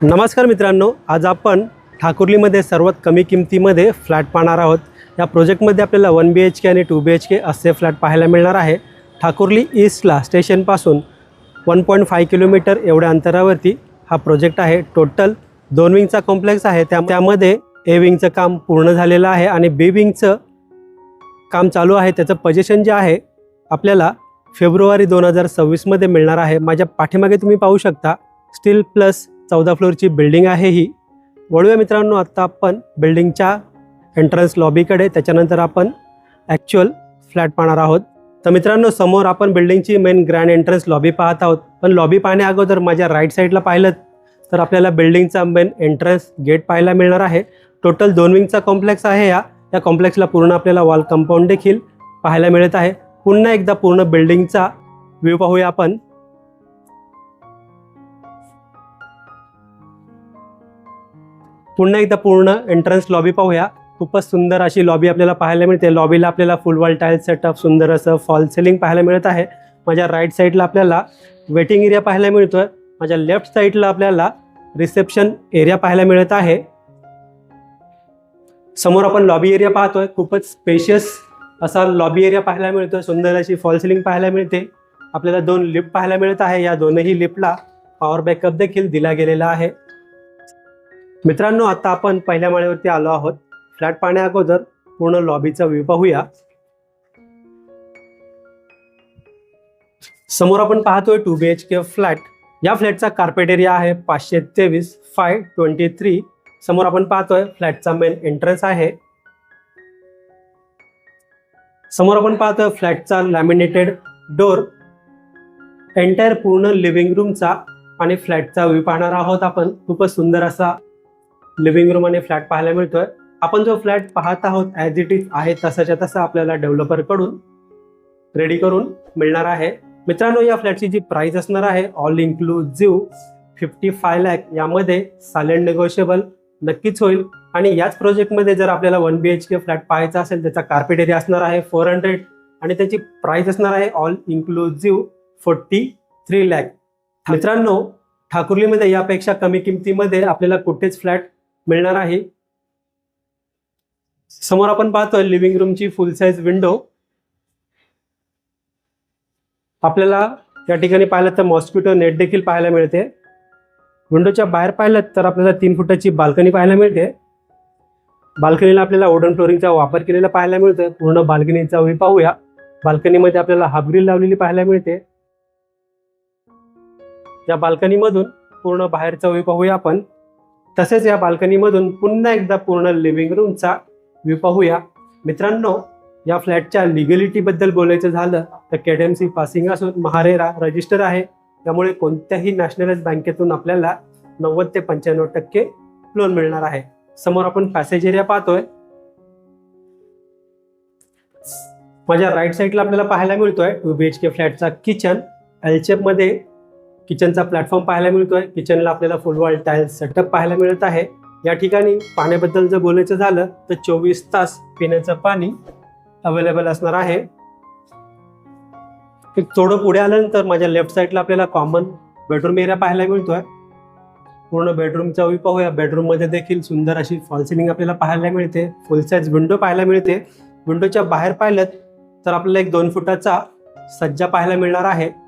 नमस्कार मित्रांनो आज आपण ठाकुर्लीमध्ये सर्वात कमी किमतीमध्ये फ्लॅट पाहणार आहोत. या प्रोजेक्टमध्ये आपल्याला वन बी एच के आणि टू बी एच के असे फ्लॅट पाहायला मिळणार आहे. ठाकुर्ली ईस्टला स्टेशनपासून वन पॉईंट फाय किलोमीटर एवढ्या अंतरावरती हा प्रोजेक्ट आहे. टोटल दोन विंगचा कॉम्प्लेक्स आहे. त्या त्यामध्ये ए विंगचं काम पूर्ण झालेलं आहे आणि बी विंगचं काम चालू आहे. त्याचं पजेशन जे आहे आपल्याला फेब्रुवारी दोन हजार सव्वीसमध्ये मिळणार आहे. माझ्या पाठीमागे तुम्ही पाहू शकता स्टील प्लस चौदा फ्लोअरची बिल्डिंग आहे ही. वळूया मित्रांनो आत्ता आपण बिल्डिंगच्या एंट्रन्स लॉबीकडे त्याच्यानंतर आपण ॲक्च्युअल फ्लॅट पाहणार आहोत. तर मित्रांनो समोर आपण बिल्डिंगची मेन ग्रँड एंट्रन्स लॉबी पाहत आहोत. पण लॉबी पाहण्या अगोदर माझ्या राईट साईडला पाहिलं तर आपल्याला बिल्डिंगचा मेन एंट्रन्स गेट पाहायला मिळणार आहे. टोटल दोन विंगचा कॉम्प्लेक्स आहे या. या कॉम्प्लेक्सला पूर्ण आपल्याला वॉल कंपाऊंड देखील पाहायला मिळत आहे. पुन्हा एकदा पूर्ण बिल्डिंगचा व्ह्यू पाहूया आपण. पुन्हा एकदा पूर्ण एंट्रन्स लॉबी पाहूया. खूपच सुंदर अशी लॉबी आपल्याला पाहायला मिळते. लॉबीला आपल्याला फुल वॉल टाईल सेटअप सुंदर असं फॉल सिलिंग पाहायला मिळत आहे. माझ्या राईट साईडला आपल्याला वेटिंग एरिया पाहायला मिळतोय. माझ्या लेफ्ट साईडला आपल्याला रिसेप्शन एरिया पाहायला मिळत आहे. समोर आपण लॉबी एरिया पाहतोय. खूपच स्पेशियस असा लॉबी एरिया पाहायला मिळतोय. सुंदर अशी फॉल सिलिंग पाहायला मिळते. आपल्याला दोन लिफ्ट पाहायला मिळत आहे. या दोनही लिफ्टला पॉवर बॅकअप देखील दिला गेलेला आहे. मित्रांनो आता आपण पहिल्या माळ्यावरती आलो आहोत. फ्लॅट पाहण्या अगोदर पूर्ण लॉबीचा व्ह्यू पाहूया. समोर आपण पाहतोय two B H K flat. या फ्लॅटचा कार्पेट एरिया आहे पाचशे तेवीस फाय ट्वेंटी थ्री. समोर आपण पाहतोय फ्लॅटचा मेन एंट्रन्स आहे. समोर आपण पाहतोय फ्लॅटचा लॅमिनेटेड डोर. एंटायर पूर्ण लिव्हिंग रूमचा आणि फ्लॅटचा व्ह्यू पाहणार आहोत आपण. खूपच सुंदर असा लिव्हिंग रूम आणि फ्लॅट पाहायला मिळतोय. आपण जो फ्लॅट पाहत आहोत ॲज इट इज आहे तसाच्या तसा आपल्याला डेव्हलपरकडून रेडी करून मिळणार आहे. मित्रांनो या फ्लॅटची जी प्राइस असणार आहे all inclusive fifty five lakh यामध्ये सायलेंट नेगोशिएबल नक्कीच होईल. आणि याच प्रोजेक्टमध्ये जर आपल्याला one B H K flat पाहायचा असेल त्याचा कार्पेट एरिया असणार आहे फोर हंड्रेड आणि त्याची प्राइस असणार आहे all inclusive forty three lakh मित्रांनो ठाकुर्लीमध्ये यापेक्षा कमी किमतीमध्ये आपल्याला कुठेच फ्लॅट मिळणार आहे. समोर आपण पाहतोय लिव्हिंग रूमची फुल साईज विंडो आपल्याला या ठिकाणी पाहिलं तर मॉस्किटो नेट देखील पाहायला मिळते. विंडोच्या बाहेर पाहिलं तर आपल्याला तीन फुटाची बाल्कनी पाहायला मिळते. बाल्कनीला आपल्याला ओडन फ्लोरिंगचा वापर केलेला पाहायला मिळतो. पूर्ण बाल्कनीचा व्ह्यू पाहूया. बाल्कनीमध्ये आपल्याला हाबग्रील लावलेली पाहायला मिळते. या बाल्कनीमधून पूर्ण बाहेरचा व्ह्यू पाहूया आपण. तसेच या बाल्कनीमधून पुन्हा एकदा पूर्ण लिव्हिंग रूमचा व्ह्यू पाहूया. मित्रांनो या फ्लॅटच्या लिगलिटीबद्दल बोलायचं झालं तर केडीएमसी पासिंग असून महारेरा रजिस्टर आहे. त्यामुळे कोणत्याही नॅशनलाइज बँकेतून आपल्याला नव्वद ते पंच्याण्णव टक्के लोन मिळणार आहे. समोर आपण पॅसेज एरिया पाहतोय. माझ्या राईट साईडला आपल्याला पाहायला मिळतोय. टू बी एच के फ्लॅटचा किचन एलचेपमध्ये किचनचा प्लॅटफॉर्म पाहायला मिळतोय. किचनला आपल्याला फुल वॉल टाईल्स सेटअप पाहायला मिळत आहे. या ठिकाणी पाण्याबद्दल जर बोलायचं झालं तर चोवीस तास पिण्याचं पाणी अवेलेबल असणार आहे. एक थोडं पुढे आल्यानंतर माझ्या लेफ्ट साईडला आपल्याला कॉमन बेडरूम एरिया पाहायला मिळतोय. पूर्ण बेडरूमचा व्ह्यू पाहूया. या बेडरूममध्ये देखील सुंदर अशी फॉल सिलिंग आपल्याला पाहायला मिळते. फुल साईज विंडो पाहायला मिळते. विंडोच्या बाहेर पाहिलं तर आपल्याला एक दोन फुटाचा सज्जा पाहायला मिळणार आहे.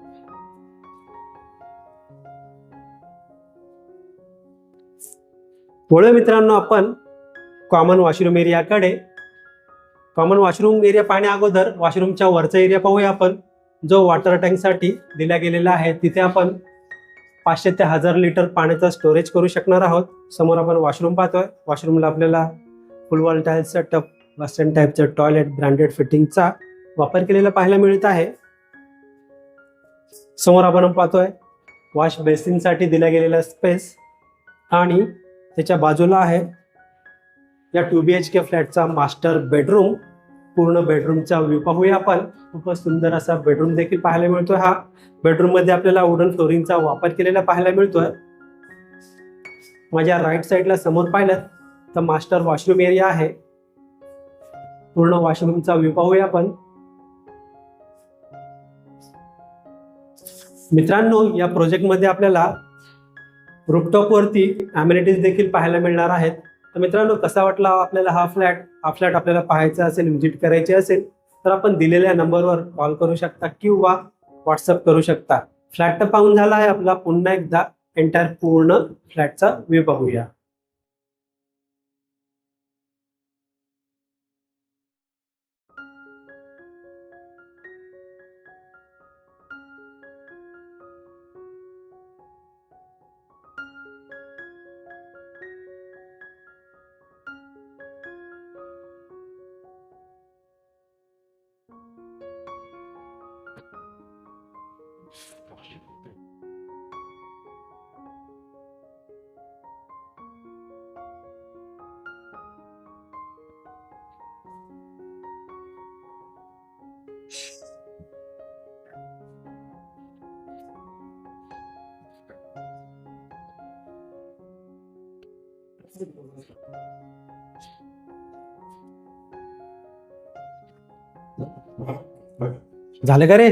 वळूया मित्रांनो आपण कॉमन वॉशरूम एरियाकडे कॉमन वॉशरूम एरिया पाहण्या अगोदर वॉशरूमच्या वरचा एरिया पाहूया आपण. जो वॉटर टँकसाठी दिला गेलेला आहे तिथे आपण पाचशे ते हजार लिटर पाण्याचा स्टोरेज करू शकणार आहोत. समोर आपण वॉशरूम पाहतोय. वॉशरूमला आपल्याला full wall top setup western टाईपचं टॉयलेट ब्रँडेड फिटिंगचा वापर केलेला पाहायला मिळत आहे. समोर आपण पाहतोय वॉश बेसिनसाठी दिला गेलेला स्पेस आणि त्याच्या बाजूला आहे या टू बी एच के फ्लॅटचा मास्टर बेडरूम पूर्ण बेडरूमचा व्ह्यू पाहूया आपण. खूपच सुंदर असा बेडरूम देखील पाहायला मिळतोय हा. बेडरूममध्ये आपल्याला वुडन फ्लोरिंगचा वापर केलेला पाहायला मिळतोय. माझ्या राईट साईडला समोर पाहिलं तर मास्टर वॉशरूम एरिया आहे. पूर्ण वॉशरूमचा व्ह्यू पाहूया आपण. मित्रांनो या प्रोजेक्टमध्ये आपल्याला रूपटॉपवरती ॲम्युनिटीज देखील पाहायला मिळणार आहेत. तर मित्रांनो कसा वाटला हो आपल्याला हा फ्लॅट हा फ्लॅट आपल्याला पाहायचा असेल व्हिजिट करायची असेल तर आपण दिलेल्या नंबरवर कॉल करू शकता किंवा व्हॉट्सअप करू शकता. फ्लॅट तर पाहून झाला आहे आपला. पुन्हा एकदा एंटायर पूर्ण फ्लॅटचा व्ह्यू पाहूया झालं का रे?